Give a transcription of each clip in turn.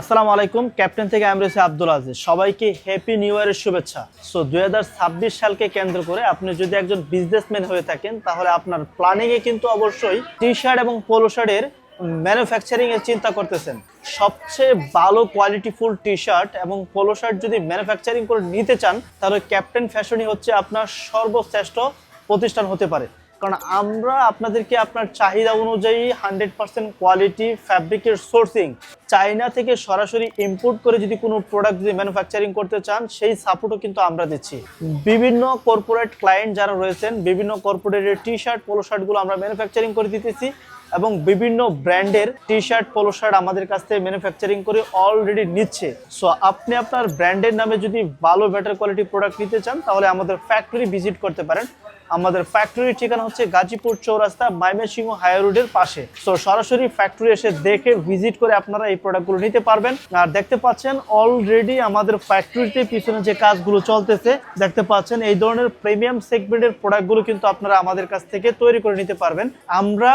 আসসালামু আলাইকুম, ক্যাপ্টেন থেকে আমি রয়েছে আব্দুল আজিজ। সবাইকে হ্যাপি নিউ ইয়ারের শুভেচ্ছা। সো দুই সালকে কেন্দ্র করে আপনি যদি একজন বিজনেসম্যান হয়ে থাকেন, তাহলে আপনার প্ল্যানিংয়ে কিন্তু অবশ্যই টি শার্ট এবং পোলো শার্টের ম্যানুফ্যাকচারিং এর চিন্তা করতেছেন। সবচেয়ে ভালো কোয়ালিটিফুল টি শার্ট এবং পোলো শার্ট যদি ম্যানুফ্যাকচারিং করে নিতে চান, তাহলে ক্যাপ্টেন ফ্যাশনই হচ্ছে আপনার সর্বশ্রেষ্ঠ প্রতিষ্ঠান হতে পারে। কারণ আমরা আপনাদেরকে আপনার চাহিদা অনুযায়ী হান্ড্রেড পার্সেন্ট কোয়ালিটি ফ্যাব্রিকের সোর্সিং চায়না থেকে সরাসরি ইম্পোর্ট করে যদি কোনো প্রোডাক্ট যদি ম্যানুফ্যাকচারিং করতে চান, সেই সাপোর্টও কিন্তু আমরা দিচ্ছি। বিভিন্ন কর্পোরেট ক্লায়েন্ট যারা রয়েছেন, বিভিন্ন কর্পোরেটের টি শার্ট পোলো শার্টগুলো আমরা ম্যানুফ্যাকচারিং করে দিতেছি। এবং বিভিন্ন ব্র্যান্ডের টি শার্ট পোলো শার্ট আমাদের কাছ থেকে ম্যানুফ্যাকচারিং করে অলরেডি নিচ্ছে। সো আপনি আপনার ব্র্যান্ডের নামে যদি ভালো বেটার কোয়ালিটি প্রোডাক্ট নিতে চান, তাহলে আমাদের ফ্যাক্টরি ভিজিট করতে পারেন। আমাদের ফ্যাক্টরির ঠিকানা হচ্ছে গাজীপুর চৌরাস্তা ময়মনসিংহ হাই রোডের পাশে। সো সরাসরি ফ্যাক্টরি এসে দেখে ভিজিট করে আপনারা এই প্রোডাক্টগুলো নিতে পারবেন। আর দেখতে পাচ্ছেন অলরেডি আমাদের ফ্যাক্টরিতে পিছনে যে কাজগুলো চলতেছে, দেখতে পাচ্ছেন এই ধরনের প্রিমিয়াম সেগমেন্টের প্রোডাক্টগুলো কিন্তু আপনারা আমাদের কাছ থেকে তৈরি করে নিতে পারবেন। আমরা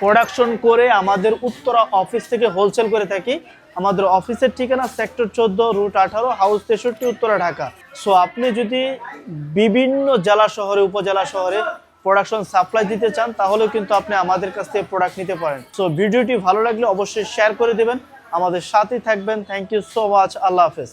প্রোডাকশন করে আমাদের উত্তরা অফিস থেকে হোলসেল করে থাকি। আমাদের অফিসের ঠিকানা সেক্টর চোদ্দ রুট আঠারো হাউস তেষট্টি, উত্তরা, ঢাকা। সো আপনি যদি বিভিন্ন জেলা শহরে, উপজেলা শহরে প্রোডাকশন সাপ্লাই দিতে চান, তাহলেও কিন্তু আপনি আমাদের কাছ থেকে প্রোডাক্ট নিতে পারেন। সো ভিডিওটি ভালো লাগলে অবশ্যই শেয়ার করে দেবেন। আমাদের সাথেই থাকবেন। থ্যাংক ইউ সো মাচ আল্লাহ হাফেজ।